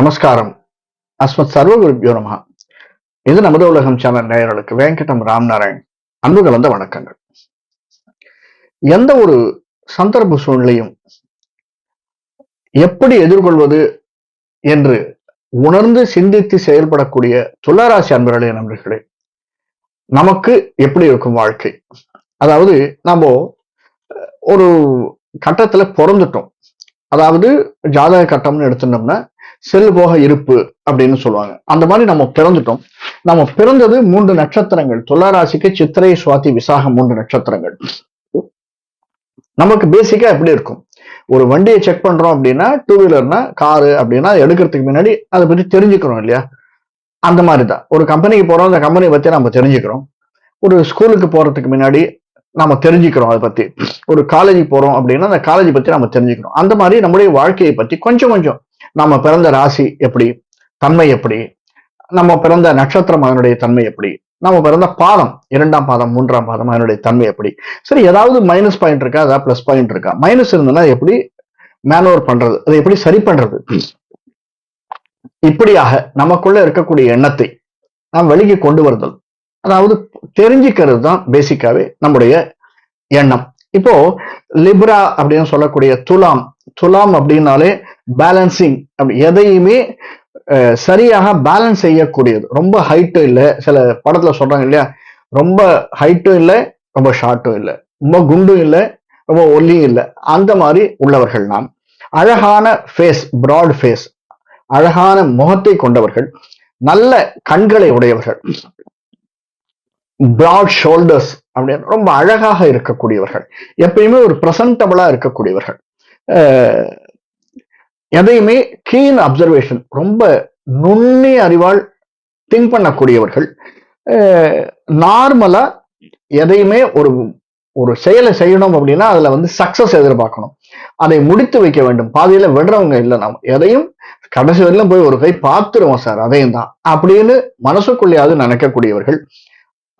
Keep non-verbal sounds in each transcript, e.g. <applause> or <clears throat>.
நமஸ்காரம். அஸ்மத் சர்வகுருபியோ நமஹா. இது நமது உலகம் சேனல் நேயர்களுக்கு வெங்கடம் ராம்நாராயண். அன்பு கலந்த வணக்கங்கள். எந்த ஒரு சந்தர்ப்ப சூழ்நிலையும் எப்படி எதிர்கொள்வது என்று உணர்ந்து சிந்தித்து செயல்படக்கூடிய துளாராசி அன்பர்களே நண்பர்களே நமக்கு எப்படி இருக்கும் வாழ்க்கை? அதாவது நம்ம ஒரு கட்டத்துல பிறந்துட்டோம். அதாவது ஜாதக கட்டம்னு எடுத்துட்டோம்னா செல்போக இருப்பு அப்படின்னு சொல்லுவாங்க. அந்த மாதிரி நம்ம பிறந்துட்டோம். நம்ம பிறந்தது மூன்று நட்சத்திரங்கள். துளாராசிக்கு சித்திரை சுவாதி விசாகம் மூன்று நட்சத்திரங்கள். நமக்கு பேசிக்கா எப்படி இருக்கும்? ஒரு வண்டியை செக் பண்றோம் அப்படின்னா டூ வீலர்னா காரு அப்படின்னா எடுக்கிறதுக்கு முன்னாடி அதை பத்தி தெரிஞ்சுக்கிறோம் இல்லையா? அந்த மாதிரி தான். ஒரு கம்பெனிக்கு போறோம் அந்த கம்பெனியை பத்தி நம்ம தெரிஞ்சுக்கிறோம். ஒரு ஸ்கூலுக்கு போறதுக்கு முன்னாடி நாம தெரிஞ்சுக்கிறோம் அதை பத்தி. ஒரு காலேஜுக்கு போறோம் அப்படின்னா அந்த காலேஜ் பத்தி நம்ம தெரிஞ்சுக்கிறோம். அந்த மாதிரி நம்முடைய வாழ்க்கையை பத்தி கொஞ்சம் கொஞ்சம் நம்ம பிறந்த ராசி எப்படி? தன்மை எப்படி? நம்ம பிறந்த நட்சத்திரம் அதனுடைய தன்மை எப்படி? நம்ம பிறந்த பாதம் இரண்டாம் பாதம் மூன்றாம் பாதம் அதனுடைய தன்மை எப்படி? சரி ஏதாவது மைனஸ் பாயிண்ட் இருக்கா? அதாவது பிளஸ் பாயிண்ட் இருக்கா? மைனஸ் இருந்ததுன்னா எப்படி மேனோவர் பண்றது? அதை எப்படி சரி பண்றது? இப்படியாக நமக்குள்ள இருக்கக்கூடிய எண்ணத்தை நாம் வெளியே கொண்டு வருதல். அதாவது தெரிஞ்சுக்கிறது தான் பேசிக்காவே நம்முடைய எண்ணம். இப்போ லிப்ரா அப்படின்னு சொல்லக்கூடிய துலாம் துலாம் அப்படின்னாலே பேலன்சிங் அப்படி எதையுமே சரியாக பேலன்ஸ் செய்யக்கூடியது. ரொம்ப ஹைட்டும் இல்லை. சில படத்துல சொல்றாங்க இல்லையா? ரொம்ப ஹைட்டும் இல்லை ரொம்ப ஷார்ட்டும் இல்லை. ரொம்ப குண்டும் இல்லை ரொம்ப ஒல்லியும் இல்லை. அந்த மாதிரி உள்ளவர்கள் நாம். அழகான ஃபேஸ் ப்ராட் ஃபேஸ் அழகான முகத்தை கொண்டவர்கள். நல்ல கண்களை உடையவர்கள். ப்ராட் ஷோல்டர்ஸ் அப்படின்னு ரொம்ப அழகாக இருக்கக்கூடியவர்கள். எப்பயுமே ஒரு பிரசன்டபிளா இருக்கக்கூடியவர்கள். எதையுமே கீன் அப்சர்வேஷன் ரொம்ப நுண்ணி அறிவால் திங்க் பண்ணக்கூடியவர்கள் நார்மலா எதையுமே ஒரு ஒரு செயலை செய்யணும் அப்படின்னா அதுல வந்து சக்சஸ் எதிர்பார்க்கணும். அதை முடித்து வைக்க வேண்டும். பாதியில விடுறவங்க இல்லை நாம். எதையும் கடைசி வரையிலும் போய் ஒரு கை பார்த்துருவோம் சார் அதையும் தான். அப்படின்னு மனசுக்குள்ளேயாவது நினைக்கக்கூடியவர்கள்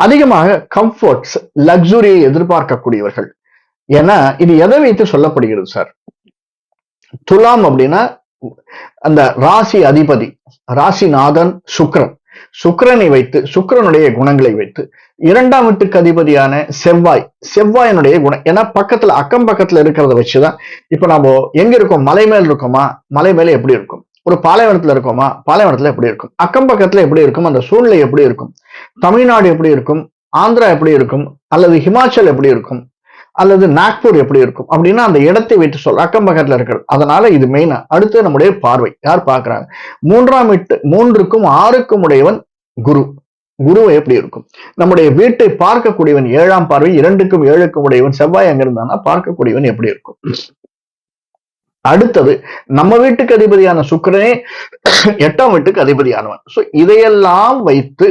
அதிகமாக கம்ஃபர்ட்ஸ் லக்ஸுரியை எதிர்பார்க்கக்கூடியவர்கள். ஏன்னா இது எதை வைத்து சொல்லப்படுகிறது சார்? துலாம் அப்படின்னா அந்த ராசி அதிபதி ராசிநாதன் சுக்ரன் சுக்கரனை வைத்து சுக்கரனுடைய குணங்களை வைத்து இரண்டாம் வீட்டுக்கு அதிபதியான செவ்வாய் செவ்வாயினுடைய குணம். ஏன்னா பக்கத்துல அக்கம் பக்கத்துல இருக்கிறத வச்சுதான் இப்ப நம்ம எங்க இருக்கோம்? மலை மேல் இருக்கோமா? மலை மேல எப்படி இருக்கும்? ஒரு பாலைவனத்துல இருக்கோமா? பாலைவனத்துல எப்படி இருக்கும்? அக்கம் பக்கத்துல எப்படி இருக்கும்? அந்த சூழ்நிலை எப்படி இருக்கும்? தமிழ்நாடு எப்படி இருக்கும்? ஆந்திரா எப்படி இருக்கும்? அல்லது ஹிமாச்சல் எப்படி இருக்கும்? அல்லது நாக்பூர் எப்படி இருக்கும் அப்படின்னா அந்த இடத்தை வைத்து சொல் அக்கம் பக்கத்துல இருக்கிறது. அதனால இது மெயினா அடுத்து நம்முடைய பார்வை. யார் பார்க்கறாங்க? மூன்றாம் எட்டு மூன்றுக்கும் ஆறுக்கும் உடையவன் குரு. குரு எப்படி இருக்கும்? நம்முடைய வீட்டை பார்க்கக்கூடியவன் ஏழாம் பார்வை இரண்டுக்கும் ஏழுக்கும் உடையவன் செவ்வாய் அங்க இருந்தானா பார்க்கக்கூடியவன் எப்படி இருக்கும்? அடுத்தது நம்ம வீட்டுக்கு அதிபதியான சுக்கிரனே எட்டாம் வீட்டுக்கு அதிபதியானவன். சோ இதையெல்லாம் வைத்து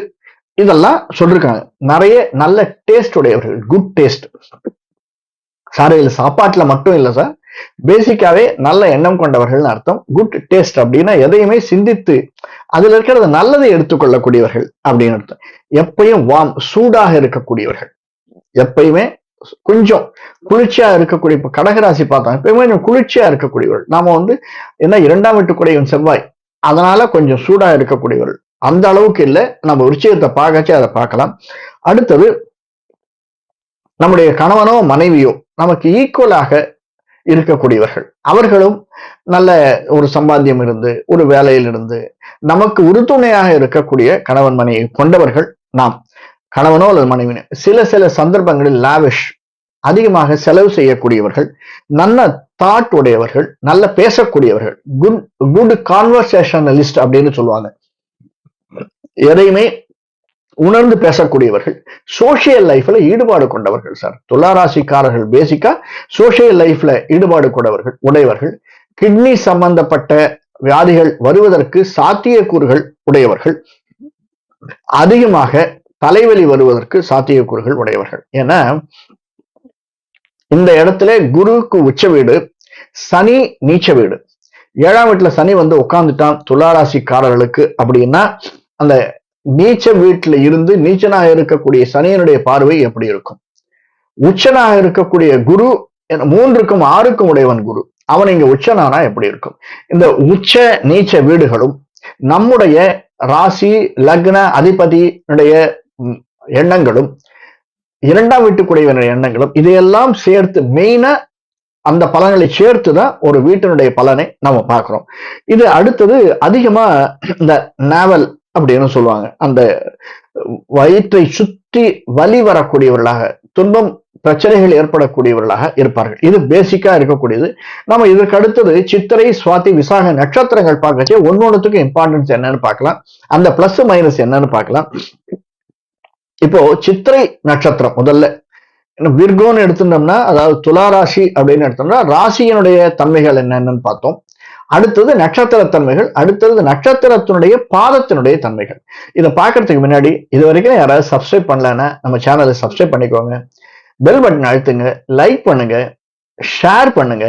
இதெல்லாம் சொல்லிருக்காங்க. நிறைய நல்ல டேஸ்ட் உடையவர்கள் குட் டேஸ்ட் சார் இதுல சாப்பாட்டுல மட்டும் இல்ல சார். பேசிக்காவே நல்ல எண்ணம் கொண்டவர்கள்னு அர்த்தம். குட் டேஸ்ட் அப்படின்னா எதையுமே சிந்தித்து அதுல இருக்கிறது நல்லதை எடுத்துக்கொள்ளக்கூடியவர்கள் அப்படின்னு அர்த்தம். எப்பயும் வாம் சூடாக இருக்கக்கூடியவர்கள். எப்பயுமே கொஞ்சம் குளிர்ச்சியா இருக்கக்கூடிய இப்போ கடகராசி பார்த்தோம். எப்பயுமே கொஞ்சம் குளிர்ச்சியா இருக்கக்கூடியவர்கள். நாம வந்து என்ன இரண்டாம் வீட்டுக்குடையவன் செவ்வாய். அதனால கொஞ்சம் சூடா இருக்கக்கூடியவர்கள். அந்த அளவுக்கு இல்லை. நம்ம விருச்சிகத்தை பார்க்கச்சே அதை பார்க்கலாம். அடுத்தது நம்முடைய கணவனோ மனைவியோ நமக்கு ஈக்குவலாக இருக்கக்கூடியவர்கள். அவர்களும் நல்ல ஒரு சம்பாத்தியம் இருந்து ஒரு வேலையில் இருந்து நமக்கு உறுதுணையாக இருக்கக்கூடிய கணவன் மனைவி கொண்டவர்கள் நாம். கணவனோ அல்லது மனைவினோ. சில சில சந்தர்ப்பங்களில் லாவிஷ் அதிகமாக செலவு செய்யக்கூடியவர்கள் நல்ல தாட் உடையவர்கள் நல்ல பேசக்கூடியவர்கள் குட் குட் கான்வர்சேஷனலிஸ்ட் அப்படின்னு சொல்லுவாங்க. எதையுமே உணர்ந்து பேசக்கூடியவர்கள் சோசியல் லைஃப்ல ஈடுபாடு கொண்டவர்கள் சார் துளாராசிக்காரர்கள் பேசிக்கா சோசியல் லைஃப்ல ஈடுபாடு கொண்டவர்கள் உடையவர்கள். கிட்னி சம்பந்தப்பட்ட வியாதிகள் வருவதற்கு சாத்தியக்கூறுகள் உடையவர்கள். அதிகமாக தலைவலி வருவதற்கு சாத்தியக்கூறுகள் உடையவர்கள். ஏன்னா இந்த இடத்துல குருவுக்கு உச்ச வீடு சனி நீச்ச வீடு. ஏழாம் வீட்டுல சனி வந்து உட்கார்ந்துட்டான் துளாராசிக்காரர்களுக்கு அப்படின்னா அந்த நீச்ச வீட்டுல இருந்து நீச்சனாக இருக்கக்கூடிய சனியனுடைய பார்வை எப்படி இருக்கும்? உச்சனாக இருக்கக்கூடிய குரு மூன்றுக்கும் ஆறுக்கும் உடையவன் குரு. அவன் இங்க உச்சனானா எப்படி இருக்கும்? இந்த உச்ச நீச்ச வீடுகளும் நம்முடைய ராசி லக்ன அதிபதியினுடைய எண்ணங்களும் இரண்டாம் வீட்டுக்குடையவனுடைய எண்ணங்களும் இதையெல்லாம் சேர்த்து மெயினா அந்த பலன்களை சேர்த்து தான் ஒரு வீட்டினுடைய பலனை நம்ம பார்க்குறோம். இது அடுத்தது அதிகமா இந்த நாவல் அப்படின்னு சொல்லுவாங்க. அந்த வயிற்றை சுற்றி வலி வரக்கூடியவர்களாக துன்பம் பிரச்சனைகள் ஏற்படக்கூடியவர்களாக இருப்பார்கள். இது பேசிக்கா இருக்கக்கூடியது. நம்ம இதற்கு அடுத்தது சித்திரை சுவாதி விசாக நட்சத்திரங்கள் பார்க்கச்சு ஒன்னொன்றுத்துக்கு இம்பார்ட்டன்ஸ் என்னன்னு பார்க்கலாம். அந்த பிளஸ் மைனஸ் என்னன்னு பார்க்கலாம். இப்போ சித்திரை நட்சத்திரம் முதல்ல. விர்கோன்னு எடுத்துட்டோம்னா அதாவது துலா ராசி அப்படின்னு எடுத்தோம்னா ராசியினுடைய தன்மைகள் என்னென்னு பார்த்தோம். அடுத்தது நட்சத்திர தன்மைகள் அடுத்தது நட்சத்திரத்தினுடைய பாதத்தினுடைய தன்மைகள். இதை பார்க்கறதுக்கு முன்னாடி இது வரைக்கும் யாராவது சப்ஸ்கிரைப் பண்ணலன்னா நம்ம சேனலை சப்ஸ்கிரைப் பண்ணிக்கோங்க. பெல் பட்டன் அழுத்துங்க லைக் பண்ணுங்க ஷேர் பண்ணுங்க.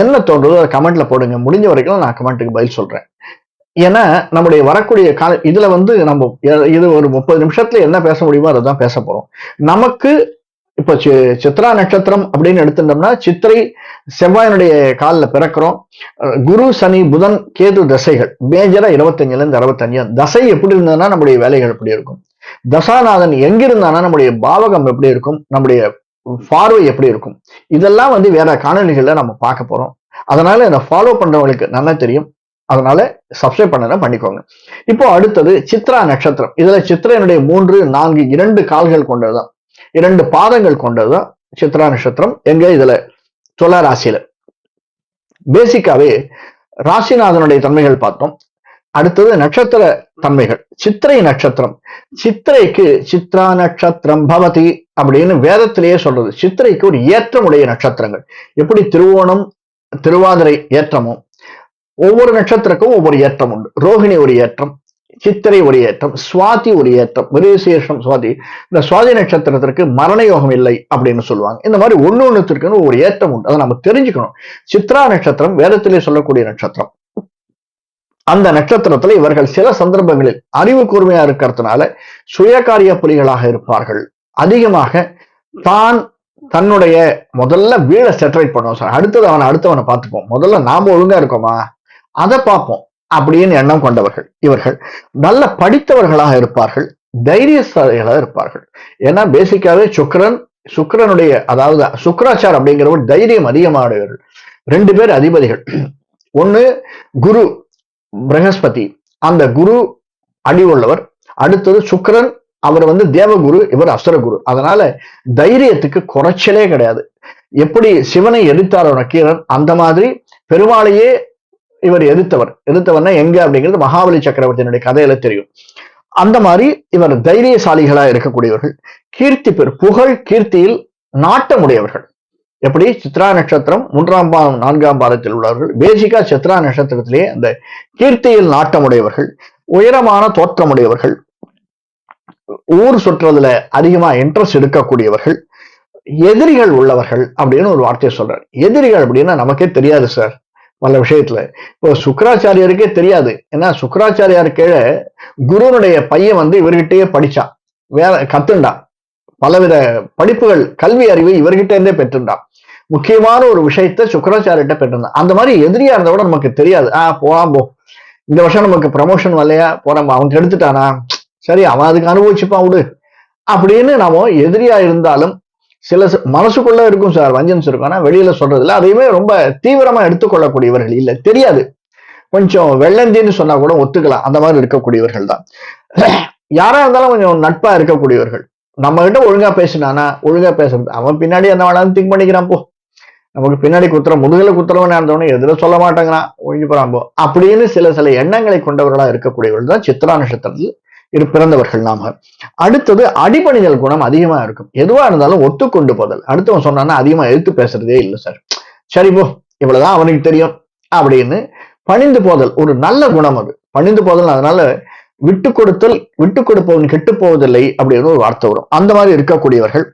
என்ன தோன்றதோ அதை கமெண்ட்ல போடுங்க. முடிஞ்ச வரைக்கும் நான் கமெண்ட்டுக்கு பதில் சொல்றேன். ஏன்னா நம்முடைய வரக்கூடிய கால இதுல வந்து நம்ம இது ஒரு முப்பது நிமிஷத்துல என்ன பேச முடியுமோ அதை தான் பேச போறோம். நமக்கு இப்போ சி- சித்ரா நட்சத்திரம் அப்படின்னு எடுத்துட்டோம்னா சித்திரை செவ்வாயினுடைய காலில் பிறக்கிறோம். குரு சனி புதன் கேது தசைகள். மேஜரா இருபத்தஞ்சுல இருந்து அறுபத்தஞ்சு. தசை எப்படி இருந்ததுன்னா நம்முடைய வேலைகள் எப்படி இருக்கும்? தசாநாதன் எங்கிருந்தானா நம்முடைய பாவகம் எப்படி இருக்கும்? நம்முடைய பார்வை எப்படி இருக்கும்? இதெல்லாம் வந்து வேற காணொலிகளில் நம்ம பார்க்க போறோம். அதனால இதை ஃபாலோ பண்றவங்களுக்கு நல்லா தெரியும். அதனால சப்ஸ்கிரைப் பண்ணனா பண்ணிக்கோங்க. இப்போ அடுத்தது சித்ரா நட்சத்திரம். இதுல சித்திரையினுடைய மூன்று நான்கு இரண்டு கால்கள் கொண்டதுதான். இரண்டு பாதங்கள் கொண்டதுதான் சித்ரா நட்சத்திரம். எங்க? இதுல துலா ராசியில. பேசிக்காவே ராசிநாதனுடைய தன்மைகள் பார்த்தோம். அடுத்தது நட்சத்திர தன்மைகள். சித்திரை நட்சத்திரம். சித்திரைக்கு சித்ரா நட்சத்திரம் பவதி அப்படின்னு வேதத்திலேயே சொல்றது. சித்திரைக்கு ஒரு ஏற்றமுடைய நட்சத்திரங்கள். எப்படி? திருவோணம் திருவாதிரை ஏற்றமோ ஒவ்வொரு நட்சத்திரக்கும் ஒவ்வொரு ஏற்றம் உண்டு. ரோகிணி ஒரு ஏற்றம். சித்திரை ஒரு ஏற்றம் சுவாதி ஒரு ஏற்றம் சுவாதி. இந்த சுவாதி நட்சத்திரத்திற்கு மரண யோகம் இல்லை அப்படின்னு சொல்லுவாங்க. இந்த மாதிரி ஒண்ணு ஒண்ணுத்திற்குன்னு ஒரு ஏற்றம் உண்டு. அதை நம்ம தெரிஞ்சுக்கணும். சித்ரா நட்சத்திரம் வேதத்திலே சொல்லக்கூடிய நட்சத்திரம். அந்த நட்சத்திரத்துல இவர்கள் சில சந்தர்ப்பங்களில் அறிவு கூர்மையா இருக்கிறதுனால சுயகாரிய புலிகளாக இருப்பார்கள். அதிகமாக தான் தன்னுடைய முதல்ல வீடை செட்டரேட் பண்ணுவோம் சார் அடுத்தது அவனை அடுத்தவனை பார்த்துப்போம். முதல்ல நாம ஒழுங்கா இருக்கோமா? அதை பார்ப்போம். அப்படின்னு எண்ணம் கொண்டவர்கள். இவர்கள் நல்ல படித்தவர்களாக இருப்பார்கள் தைரியசாலிகளாக இருப்பார்கள். ஏன்னா பேசிக்காவே சுக்கிரன் சுக்கிரனுடைய அதாவது சுக்கராச்சார் அப்படிங்கிறவர் தைரியம் அதிகமானவர்கள் ரெண்டு பேர் அதிபதிகள். ஒண்ணு குரு பிரகஸ்பதி. அந்த குரு அடி உள்ளவர். அடுத்தது சுக்கரன் அவர் வந்து தேவகுரு இவர் அசுரகுரு. அதனால தைரியத்துக்கு குறைச்சலே கிடையாது. எப்படி சிவனை எதிர்த்தாரோ நக்கீரன் அந்த மாதிரி பெருமாளையே இவர் எதிர்த்தவர். எதிர்த்தவர்னா எங்க அப்படிங்கிறது மகாபலி சக்கரவர்த்தியினுடைய கதையில தெரியும். அந்த மாதிரி இவர் தைரியசாலிகளா இருக்கக்கூடியவர்கள். கீர்த்தி பெரு புகழ் கீர்த்தியில் நாட்டமுடையவர்கள். எப்படி? சித்ரா நட்சத்திரம் மூன்றாம் பாதம் நான்காம் பாதத்தில் உள்ளவர்கள். பேசிக்கா சித்ரா நட்சத்திரத்திலே அந்த கீர்த்தியில் நாட்டமுடையவர்கள். உயரமான தோற்றமுடையவர்கள். ஊர் சுற்றுறதுல அதிகமா இன்ட்ரெஸ்ட் எடுக்கக்கூடியவர்கள். எதிரிகள் உள்ளவர்கள் அப்படின்னு ஒரு வார்த்தையை சொல்றாரு. எதிரிகள் அப்படின்னா நமக்கே தெரியாது சார் பல விஷயத்துல. இப்போ சுக்கராச்சாரியருக்கே தெரியாது. ஏன்னா சுக்கராச்சாரியார் கீழே குருனுடைய பையன் வந்து இவர்கிட்டயே படிச்சான் வேற கத்துண்டான் பலவித படிப்புகள் கல்வி அறிவை இவர்கிட்ட இருந்தே பெற்றுண்டான் முக்கியமான ஒரு விஷயத்த சுக்கராச்சாரிட்ட பெற்றிருந்தான். அந்த மாதிரி எதிரியா இருந்தவிட நமக்கு தெரியாது. ஆஹ் போலாம் போ. இந்த வருஷம் நமக்கு ப்ரமோஷன் வரலையா? போறான் அவன் எடுத்துட்டானா? சரி அவன் அதுக்கு அனுபவிச்சுப்பான் விடு. அப்படின்னு நாம எதிரியா இருந்தாலும் சில மனசுக்குள்ள இருக்கும் சார் வஞ்சன்ஸ் இருக்கும். ஆனா வெளியில சொல்றது அதையுமே ரொம்ப தீவிரமா எடுத்துக்கொள்ளக்கூடியவர்கள் இல்ல. தெரியாது. கொஞ்சம் வெள்ளந்தின்னு சொன்னா கூட ஒத்துக்கலாம். அந்த மாதிரி இருக்கக்கூடியவர்கள் தான். <clears throat> யாரா இருந்தாலும் கொஞ்சம் நட்பா இருக்கக்கூடியவர்கள். நம்ம கிட்ட ஒழுங்கா பேசினானா ஒழுங்கா பேசுறது அவன் பின்னாடி என்ன வேணாலும் திங்க் பண்ணிக்கிறான் போ. நமக்கு பின்னாடி குத்துற முதுகுல குத்துறவன் இருந்தவனே எதுல சொல்ல மாட்டேங்கிறான். ஒழிஞ்சு போறான் போ. அப்படின்னு சில சில எண்ணங்களை கொண்டவர்களா இருக்கக்கூடியவர்கள் தான் சித்ரா நட்சத்திரத்தில் பிறந்தவர்கள் நாம. அடுத்தது அடிபணிதல் குணம் அதிகமா இருக்கும். எதுவா இருந்தாலும் ஒத்துக்கொண்டு போதல். அடுத்தவன் சொன்னான்னா அதிகமா எழுத்து பேசுறதே இல்லை சார் சரி போ. இவ்வளவுதான் அவனுக்கு தெரியும் அப்படின்னு பணிந்து போதல். ஒரு நல்ல குணம் அது. பணிந்து போதல் அதனால விட்டு கொடுத்தல் விட்டு கொடுப்பவன் கெட்டு போவதில்லை அப்படின்னு ஒரு வார்த்தை வரும். அந்த மாதிரி இருக்கக்கூடியவர்கள்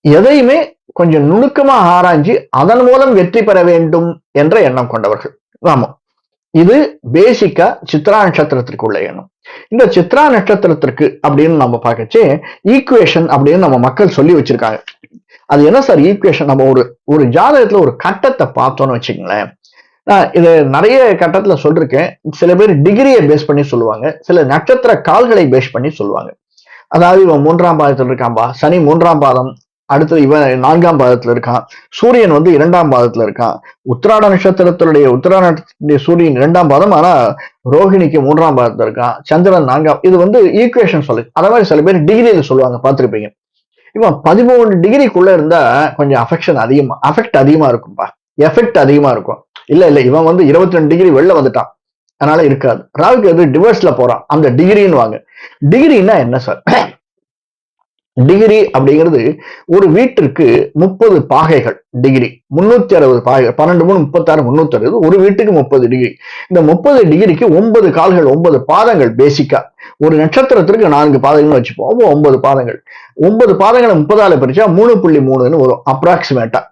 எதையுமே கொஞ்சம் நுணுக்கமா ஆராய்ஞ்சு அதன் மூலம் வெற்றி பெற வேண்டும் என்ற எண்ணம் கொண்டவர்கள். ஆமா இது பேசிக்கா சித்ரா நட்சத்திரத்திற்கு உள்ள எண்ணம். இந்த சித்ரா நட்சத்திரத்திற்கு அப்படின்னு நம்ம பார்க்கச்சே ஈக்குவேஷன் அப்படின்னு நம்ம மக்கள் சொல்லி வச்சிருக்காங்க. அது என்ன சார் ஈக்குவேஷன் நம்ம ஒரு ஒரு ஜாதகத்துல ஒரு கட்டத்தை பார்த்தோம்னு வச்சுக்கங்களேன். நான் இது நிறைய கட்டத்துல சொல்லிருக்கேன். சில பேர் டிகிரியை பேஸ் பண்ணி சொல்லுவாங்க. சில நட்சத்திர கால்களை பேஸ் பண்ணி சொல்லுவாங்க. அதாவது இவன் மூன்றாம் பாதத்தில் இருக்காம்பா சனி மூன்றாம் பாதம் அடுத்தது இவன் நான்காம் பாதத்துல இருக்கான் சூரியன் வந்து இரண்டாம் பாதத்துல இருக்கான் உத்திராட நட்சத்திரத்தினுடைய உத்திராட சூரியன் இரண்டாம் பாதம் ஆனா ரோஹிணிக்கு மூன்றாம் பாதத்துல இருக்கான் சந்திரன் நான்காம் இது வந்து ஈக்குவேஷன் சொல்லு. அதே மாதிரி சில பேர் டிகிரியில சொல்லுவாங்க பார்த்துருப்பீங்க. இவன் பதிமூணு டிகிரிக்குள்ள இருந்தா கொஞ்சம் அஃபெக்ஷன் அதிகமா அஃபெக்ட் அதிகமா இருக்கும்பா. எஃபெக்ட் அதிகமா இருக்கும். இல்ல இல்ல இவன் வந்து இருபத்தி ரெண்டு டிகிரி வெளில வந்துட்டான். அதனால இருக்காது. ராகுக்கு எது டிவர்ஸ்ல போறான். அந்த டிகிரின்னு வாங்க. டிகிரின்னா என்ன சார் டிகிரி அப்படிங்கிறது ஒரு வீட்டிற்கு முப்பது பாகைகள் டிகிரி முன்னூத்தி அறுபது பாகைகள். பன்னெண்டு மூணு முப்பத்தாறு முன்னூத்தி அறுபது. ஒரு வீட்டுக்கு முப்பது டிகிரி இந்த முப்பது டிகிரிக்கு ஒன்பது கால்கள் ஒன்பது பாதங்கள் பேசிக்கா ஒரு நட்சத்திரத்திற்கு நான்கு பாதங்கள்னு வச்சுப்போம். ஒன்பது பாதங்கள். ஒன்பது பாதங்களை முப்பதால பிரிச்சா மூணு புள்ளி மூணுன்னு வரும் அப்ராக்சிமேட்டா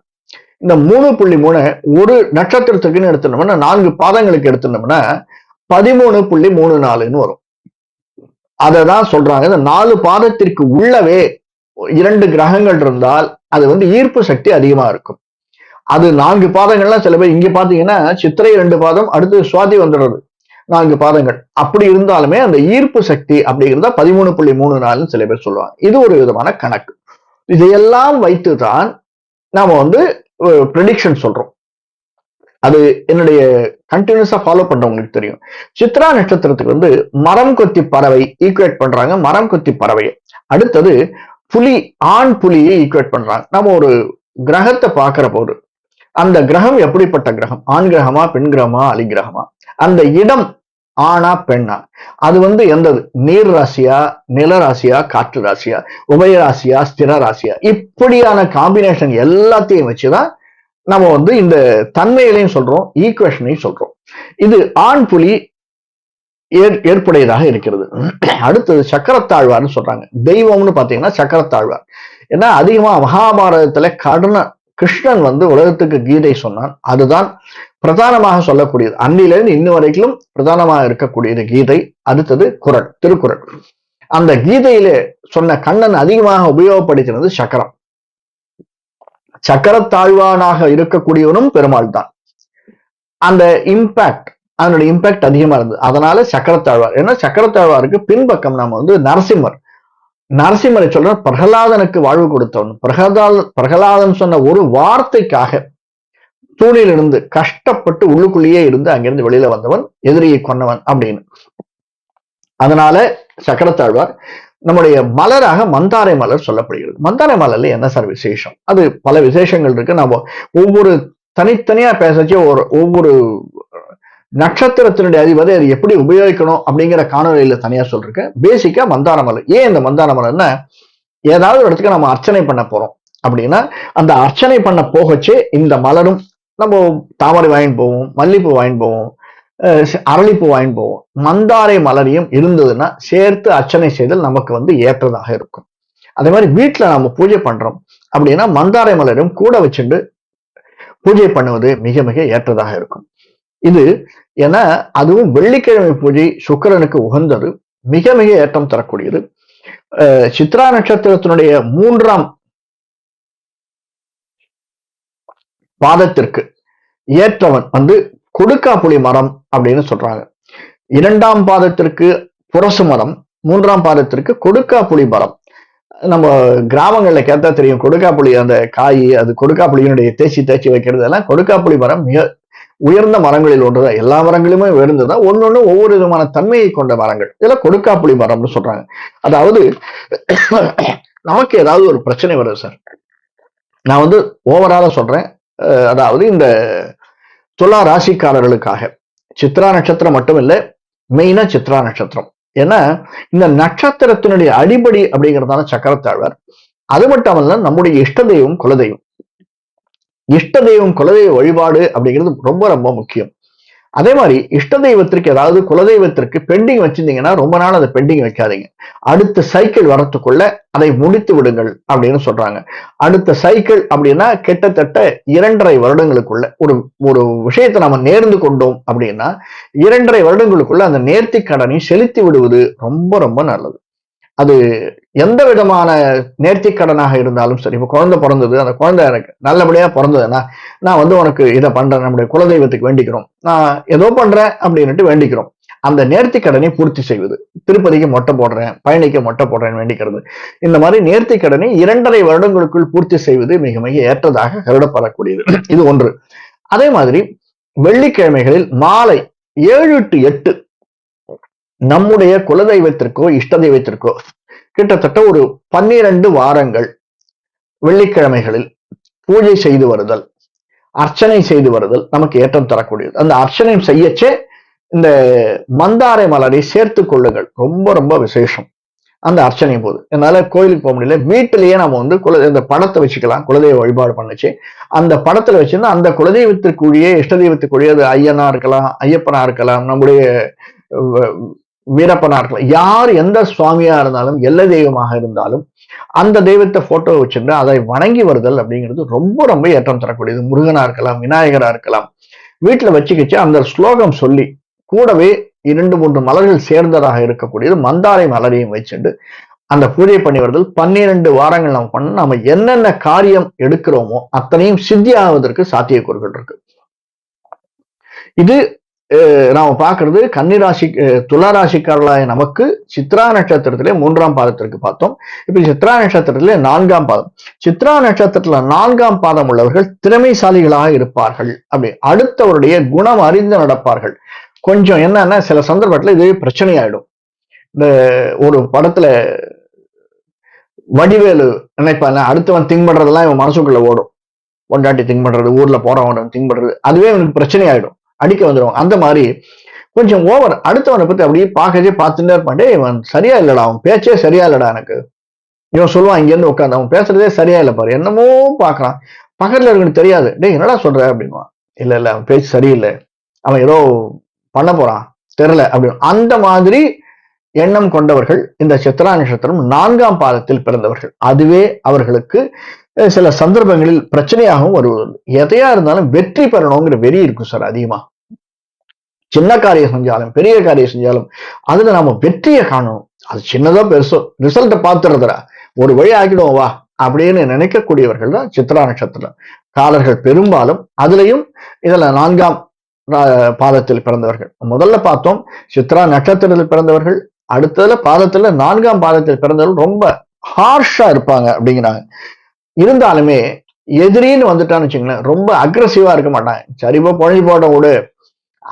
இந்த மூணு புள்ளி மூணு ஒரு நட்சத்திரத்துக்குன்னு எடுத்துட்டோம்னா நான்கு பாதங்களுக்கு எடுத்துட்டோம்னா பதிமூணு புள்ளி மூணு நாலுன்னு வரும். அதை தான் சொல்றாங்க. இந்த நாலு பாதத்திற்கு உள்ளவே இரண்டு கிரகங்கள் இருந்தால் அது வந்து ஈர்ப்பு சக்தி அதிகமா இருக்கும். அது நான்கு பாதங்கள்லாம் சில பேர் இங்க பாத்தீங்கன்னா சித்திரை ரெண்டு பாதம் அடுத்து சுவாதி வந்துடுறது. நான்கு பாதங்கள். அப்படி இருந்தாலுமே அந்த ஈர்ப்பு சக்தி அப்படிங்கிறத பதிமூணு புள்ளி மூணு நாள்னு சில பேர் சொல்லுவாங்க. இது ஒரு விதமான கணக்கு. இதையெல்லாம் வைத்து தான் நாம வந்து ப்ரெடிக்ஷன் சொல்றோம். அது என்னுடைய கண்டினியூஸா ஃபாலோ பண்றவங்களுக்கு தெரியும். சித்ரா நட்சத்திரத்துக்கு வந்து மரம் கொத்தி பறவை ஈக்குவேட் பண்றாங்க. மரம் கொத்தி பறவையை அடுத்தது புலி ஆண் புலியை ஈக்குவேட் பண்றாங்க. நம்ம ஒரு கிரகத்தை பார்க்கிற போது அந்த கிரகம் எப்படிப்பட்ட கிரகம்? ஆண் கிரகமா பெண் கிரகமா அலி கிரகமா? அந்த இடம் ஆணா பெண்ணா? அது வந்து எந்தது? நீர் ராசியா நில ராசியா காற்று ராசியா உபய ராசியா ஸ்திர ராசியா? இப்படியான காம்பினேஷன் எல்லாத்தையும் வச்சுதான் நம்ம வந்து இந்த தன்மைகளையும் சொல்றோம் ஈக்குவேஷனையும் சொல்றோம். இது ஆண் புலி ஏற் ஏற்புடையதாக இருக்கிறது. அடுத்தது சக்கரத்தாழ்வார்னு சொல்றாங்க. தெய்வம்னு பாத்தீங்கன்னா சக்கரத்தாழ்வார். ஏன்னா அதிகமா மகாபாரதத்துல கடன கிருஷ்ணன் வந்து உலகத்துக்கு கீதை சொன்னான். அதுதான் பிரதானமாக சொல்லக்கூடியது. அன்னிலிருந்து இன்ன வரைக்கும் பிரதானமாக இருக்கக்கூடியது கீதை. அடுத்தது குரல் திருக்குறள். அந்த கீதையில சொன்ன கண்ணன் அதிகமாக உபயோகப்படுத்தினது சக்கரம். சக்கரத்தாழ்வானாக இருக்கக்கூடியவனும் பெருமாள் தான் அந்த இம்பாக்ட் அதனுடைய இம்பாக்ட் அதிகமா இருந்தது. அதனால சக்கரத்தாழ்வார். ஏன்னா சக்கரத்தாழ்வாருக்கு பின்பக்கம் நாம வந்து நரசிம்மர். நரசிம்மரை சொல்ற பிரகலாதனுக்கு வாழ்வு கொடுத்தவன். பிரகலாத பிரகலாதன் சொன்ன ஒரு வார்த்தைக்காக தூணில் இருந்து கஷ்டப்பட்டு உள்ளுக்குள்ளேயே இருந்து அங்கிருந்து வெளியில வந்தவன் எதிரியை கொன்னவன் அப்படின்னு. அதனால சக்கரத்தாழ்வார் நம்முடைய மலராக மந்தாரை மலர் சொல்லப்படுகிறது. மந்தாரை மலர்ல என்ன சார் விசேஷம்? அது பல விசேஷங்கள் இருக்கு. நம்ம ஒவ்வொரு தனித்தனியா பேசச்சு ஒரு ஒவ்வொரு நட்சத்திரத்தினுடைய அதிபதி அது எப்படி உபயோகிக்கணும் அப்படிங்கிற காணொலியில தனியா சொல்றேன். பேசிக்கா மந்தார மலர். ஏன் இந்த மந்தார மலர்னா ஏதாவது ஒரு இடத்துக்கு நம்ம அர்ச்சனை பண்ண போறோம் அப்படின்னா அந்த அர்ச்சனை பண்ண போகச்சே இந்த மலரும். நம்ம தாமரை வாங்கிட்டு போவோம் மல்லிப்பூ வாங்கிட்டு போவோம் அரளிப்பூ வாங்கி போவோம். மந்தாரை மலரையும் இருந்ததுன்னா சேர்த்து அர்ச்சனை செய்தல் நமக்கு வந்து ஏற்றதாக இருக்கும். அதே மாதிரி வீட்டுல நம்ம பூஜை பண்றோம். அப்படின்னா மந்தாரை மலரும் கூட வச்சுட்டு பூஜை பண்ணுவது மிக மிக ஏற்றதாக இருக்கும். இது ஏன்னா அதுவும் வெள்ளிக்கிழமை பூஜை சுக்கரனுக்கு உகந்தது மிக மிக ஏற்றம் தரக்கூடியது. சித்ரா நட்சத்திரத்தினுடைய மூன்றாம் பாதத்திற்கு ஏற்றவன் வந்து கொடுக்காப்புளி மரம் அப்படின்னு சொல்றாங்க. இரண்டாம் பாதத்திற்கு புரசு மரம் மூன்றாம் பாதத்திற்கு கொடுக்காப்புளி மரம். நம்ம கிராமங்கள்ல கேட்டா தெரியும் கொடுக்காப்புளி அந்த காய் அது கொடுக்காப்புளியினுடைய தேய்ச்சி தேய்ச்சி வைக்கிறது எல்லாம் கொடுக்காப்புளி மரம். மிக உயர்ந்த மரங்களில் ஒன்றுதான். எல்லா மரங்களுமே உயர்ந்ததுதான். ஒன்று ஒவ்வொரு விதமான தன்மையை கொண்ட மரங்கள். இதெல்லாம் கொடுக்காப்புளி மரம்னு சொல்றாங்க. அதாவது நமக்கு ஏதாவது ஒரு பிரச்சனை வருது சார். நான் வந்து ஓவரால சொல்றேன். அதாவது இந்த துலா ராசிக்காரர்களுக்காக. சித்ரா நட்சத்திரம் மட்டும் இல்லை மெயினா சித்ரா நட்சத்திரம். ஏன்னா இந்த நட்சத்திரத்தினுடைய அடிப்படை அப்படிங்கிறதான சக்கரத்தாழ்வர். அது மட்டும் அல்ல நம்முடைய இஷ்ட தெய்வம் குலதெய்வம். இஷ்ட தெய்வம் குலதெய்வ வழிபாடு அப்படிங்கிறது ரொம்ப ரொம்ப முக்கியம். அதே மாதிரி இஷ்ட தெய்வத்திற்கு ஏதாவது குலதெய்வத்திற்கு பெண்டிங் வச்சிருந்தீங்கன்னா ரொம்ப நாள் அதை பெண்டிங் வைக்காதீங்க. அடுத்த சைக்கிள் வரத்துக்குள்ள அதை முடித்து விடுங்கள் அப்படின்னு சொல்றாங்க. அடுத்த சைக்கிள் அப்படின்னா கிட்டத்தட்ட இரண்டரை வருடங்களுக்குள்ள ஒரு ஒரு விஷயத்தை நம்ம நேர்ந்து கொண்டோம் அப்படின்னா இரண்டரை வருடங்களுக்குள்ள அந்த நேர்த்தி கடனை செலுத்தி விடுவது ரொம்ப ரொம்ப நல்லது. அது எந்த விதமான நேர்த்தி கடனாக இருந்தாலும் சரி இப்போ குழந்தை பிறந்தது அந்த குழந்தை எனக்கு நல்லபடியாக பிறந்ததுன்னா நான் வந்து உனக்கு இதை பண்ணுறேன் நம்முடைய குலதெய்வத்துக்கு வேண்டிக்கிறோம். நான் ஏதோ பண்ணுறேன் அப்படின்னுட்டு வேண்டிக்கிறோம். அந்த நேர்த்தி கடனை பூர்த்தி செய்வது திருப்பதிக்கு மொட்டை போடுறேன் பயணிக்கு மொட்டை போடுறேன் வேண்டிக்கிறது. இந்த மாதிரி நேர்த்தி கடனை இரண்டரை வருடங்களுக்குள் பூர்த்தி செய்வது மிக மிக ஏற்றதாக கருடப்படக்கூடியது இது ஒன்று. அதே மாதிரி வெள்ளிக்கிழமைகளில் மாலை ஏழு டு எட்டு நம்முடைய குலதெய்வத்திற்கோ இஷ்ட தெய்வத்திற்கோ கிட்டத்தட்ட ஒரு பன்னிரண்டு வாரங்கள் வெள்ளிக்கிழமைகளில் பூஜை செய்து வருதல் அர்ச்சனை செய்து வருதல் நமக்கு ஏற்றம் தரக்கூடியது. அந்த அர்ச்சனை செய்யச்சே இந்த மந்தாரை மலரை சேர்த்து கொள்ளுங்கள். ரொம்ப ரொம்ப விசேஷம் அந்த அர்ச்சனை போது. என்னால கோயிலுக்கு போக முடியல. வீட்டிலேயே நம்ம வந்து குல இந்த படத்தை வச்சுக்கலாம். குலதெய்வ வழிபாடு பண்ணுச்சு. அந்த படத்துல வச்சிருந்தா அந்த குலதெய்வத்திற்குரிய இஷ்ட தெய்வத்துக்குரிய அது ஐயனா இருக்கலாம் ஐயப்பனா இருக்கலாம் நம்முடைய வீரப்பனா இருக்கலாம் யார் எந்த சுவாமியா இருந்தாலும் எல்ல தெய்வமாக இருந்தாலும் அந்த தெய்வத்தை போட்டோ வச்சிருந்து அதை வணங்கி வருதல் அப்படிங்கிறது ரொம்ப ரொம்ப ஏற்றம் தரக்கூடியது. முருகனா இருக்கலாம் விநாயகரா இருக்கலாம். வீட்டுல வச்சுக்கிச்சு அந்த ஸ்லோகம் சொல்லி கூடவே இரண்டு மூன்று மலர்கள் சேர்ந்ததாக இருக்கக்கூடியது மந்தாரை மலரையும் வச்சுட்டு அந்த பூஜை பண்ணி வருதல். பன்னிரண்டு வாரங்கள் நம்ம பண்ண நம்ம என்னென்ன காரியம் எடுக்கிறோமோ அத்தனையும் சித்தி ஆவதற்கு சாத்தியக்கூறுகள் இருக்கு. இது நாம் பார்க்கறது கன்னிராசி துளாராசிக்காரர்களாய நமக்கு சித்ரா நட்சத்திரத்திலே மூன்றாம் பாதத்திற்கு பார்த்தோம். இப்போ சித்ரா நட்சத்திரத்திலே நான்காம் பாதம். சித்ரா நட்சத்திரத்தில் நான்காம் பாதம் உள்ளவர்கள் திறமைசாலிகளாக இருப்பார்கள். அப்படி அடுத்தவருடைய குணம் அறிந்து நடப்பார்கள். கொஞ்சம் என்னன்னா சில சந்தர்ப்பத்தில் இது பிரச்சனையாயிடும். இந்த ஒரு படத்துல வடிவேலு நினைப்பாங்க அடுத்தவன் திங்க் பண்றதெல்லாம் இவன் மனசுக்குள்ள ஓடும். பொண்டாட்டி திங்க் பண்றது ஊர்ல போறவன் திங்க் பண்றது அதுவே அவனுக்கு பிரச்சனை ஆயிடும் அடிக்க வந்துடும் அந்த மாதிரி கொஞ்சம் ஓவர் அடுத்தவனை பத்தி அப்படியே பார்க்கவே பார்த்துட்டே இருப்பாண்டே இவன் சரியா இல்லடா அவன் பேச்சே சரியா இல்லடா எனக்கு. இவன் சொல்லுவான் இங்கேருந்து உட்காந்து அவன் பேசுறதே சரியா இல்லை பாரு. என்னமோ பாக்குறான் பக்கத்துல இருக்குன்னு தெரியாது. டேய் என்னடா சொல்ற? அப்படின்வான் இல்ல இல்ல அவன் பேச்சு சரியில்லை. அவன் ஏதோ பண்ண போறான். தெரியல. அப்படின்னு. அந்த மாதிரி எண்ணம் கொண்டவர்கள் இந்த சித்ரா நட்சத்திரம் நான்காம் பாதத்தில் பிறந்தவர்கள். அதுவே அவர்களுக்கு சில சந்தர்ப்பங்களில் பிரச்சனையாகவும் வருவது எதையா இருந்தாலும் வெற்றி பெறணுங்கிற வெறி இருக்கும் சார் அதிகமா. சின்ன காரியம் செஞ்சாலும் பெரிய காரியம் செஞ்சாலும் அதுல நாம வெற்றியை காணணும். அது சின்னதோ பெருசோ ரிசல்ட்டை பார்த்துறதுடா. ஒரு வழி ஆக்கிடுவோம் வா அப்படின்னு நினைக்கக்கூடியவர்கள் தான் சித்ரா நட்சத்திரம். காலர்கள் பெரும்பாலும் அதுலயும் இதுல நான்காம் பாதத்தில் பிறந்தவர்கள். முதல்ல பார்த்தோம் சித்ரா நட்சத்திரத்தில் பிறந்தவர்கள் அடுத்ததுல பாதத்துல நான்காம் பாதத்தில் பிறந்தவர்கள் ரொம்ப ஹார்ஷா இருப்பாங்க அப்படிங்கிறாங்க. இருந்தாலுமே எதிரின்னு வந்துட்டான்னு வச்சுங்களேன் ரொம்ப அக்ரஸிவா இருக்க மாட்டாங்க. சரிப்பா பொழஞ்சி போட விடு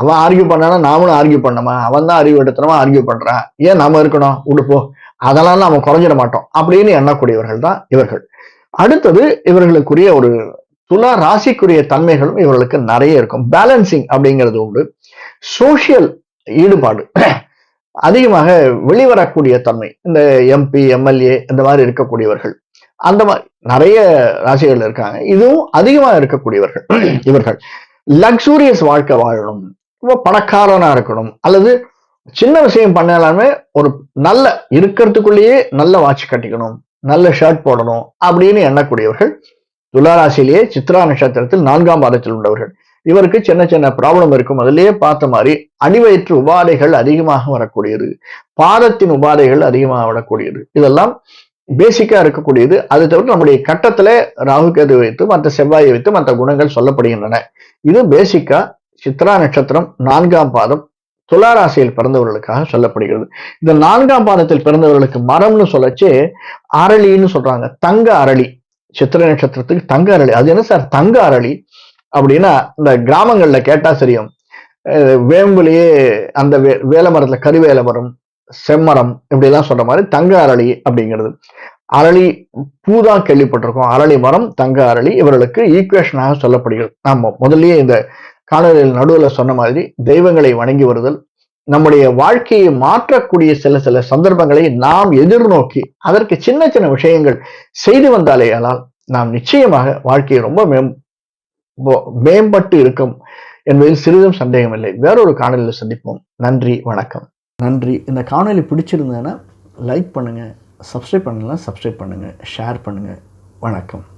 அவன் ஆர்கியூ பண்ணானா நாமளும் ஆர்கியூ பண்ணமா அவன் தான் அறிவு எடுத்தனமா ஆர்கியூ பண்றான். ஏன் நாம இருக்கணும்? உடுப்போ அதெல்லாம் நாம குறைஞ்சிட மாட்டோம் அப்படின்னு எண்ணக்கூடியவர்கள் தான் இவர்கள். அடுத்தது இவர்களுக்குரிய ஒரு துலா ராசிக்குரிய தன்மைகளும் இவர்களுக்கு நிறைய இருக்கும். பேலன்சிங் அப்படிங்கிறது உண்டு. சோசியல் ஈடுபாடு <clears throat> அதிகமாக வெளிவரக்கூடிய தன்மை. இந்த எம்பி எம்எல்ஏ இந்த மாதிரி இருக்கக்கூடியவர்கள். அந்த மாதிரி நிறைய ராசிகள் இருக்காங்க. இதுவும் அதிகமாக இருக்கக்கூடியவர்கள். <clears throat> இவர்கள். லக்ஸூரியஸ் வாழ்க்கை வாழணும். ரொம்ப பணக்காரனா இருக்கணும். அல்லது சின்ன விஷயம் பண்ணலாமே ஒரு நல்ல இருக்கிறதுக்குள்ளேயே நல்ல வாட்ச் கட்டிக்கணும் நல்ல ஷர்ட் போடணும் அப்படின்னு எண்ணக்கூடியவர்கள் துளாராசிலேயே சித்ரா நட்சத்திரத்தில் நான்காம் பாதத்தில் உள்ளவர்கள். இவருக்கு சின்ன சின்ன ப்ராப்ளம் இருக்கும். அதிலேயே பார்த்த மாதிரி அடிவயிற்று உபாதைகள் அதிகமாக வரக்கூடியது. பாதத்தின் உபாதைகள் அதிகமாக வரக்கூடியது. இதெல்லாம் பேசிக்கா இருக்கக்கூடியது. அது தவிர நம்முடைய கட்டத்துல ராகு கேது வைத்து மற்ற செவ்வாயை வைத்து மற்ற குணங்கள் சொல்லப்படுகின்றன. இது பேசிக்கா சித்ரா நட்சத்திரம் நான்காம் பாதம் துளாராசியில் பிறந்தவர்களுக்காக சொல்லப்படுகிறது. இந்த நான்காம் பாதத்தில் பிறந்தவர்களுக்கு மரம்னு சொல்லச்சு அரளின்னு சொல்றாங்க. தங்க அரளி. சித்திர நட்சத்திரத்துக்கு தங்க அரளி. அது என்ன சார்? தங்க அரளி. அப்படின்னா இந்த கிராமங்கள்ல கேட்டா சரியும் வேம்புலயே அந்த வே வேலை மரத்துல கருவேல மரம் செம்மரம் இப்படிலாம் சொல்ற மாதிரி தங்க அரளி அப்படிங்கிறது. அரளி பூதான் கேள்விப்பட்டிருக்கோம். அரளி மரம் தங்க அரளி இவர்களுக்கு ஈக்குவேஷனாக சொல்லப்படுகிறது. நம்ம முதல்லயே இந்த காணொலியில் நடுவில் சொன்ன மாதிரி தெய்வங்களை வணங்கி வருதல் நம்முடைய வாழ்க்கையை மாற்றக்கூடிய சில சில சந்தர்ப்பங்களை நாம் எதிர்நோக்கி அதற்கு சின்ன சின்ன விஷயங்கள் செய்து வந்தாலே ஆனால் நாம் நிச்சயமாக வாழ்க்கையை ரொம்ப மேம் மேம்பட்டு இருக்கும் என்பதில் சிறிதும் சந்தேகமில்லை. வேறொரு காணொலியில் சந்திப்போம். நன்றி வணக்கம். நன்றி. இந்த காணொலி பிடிச்சிருந்தேன்னா லைக் பண்ணுங்கள் சப்ஸ்கிரைப் பண்ணலாம் சப்ஸ்கிரைப் பண்ணுங்கள் ஷேர் பண்ணுங்கள் வணக்கம்.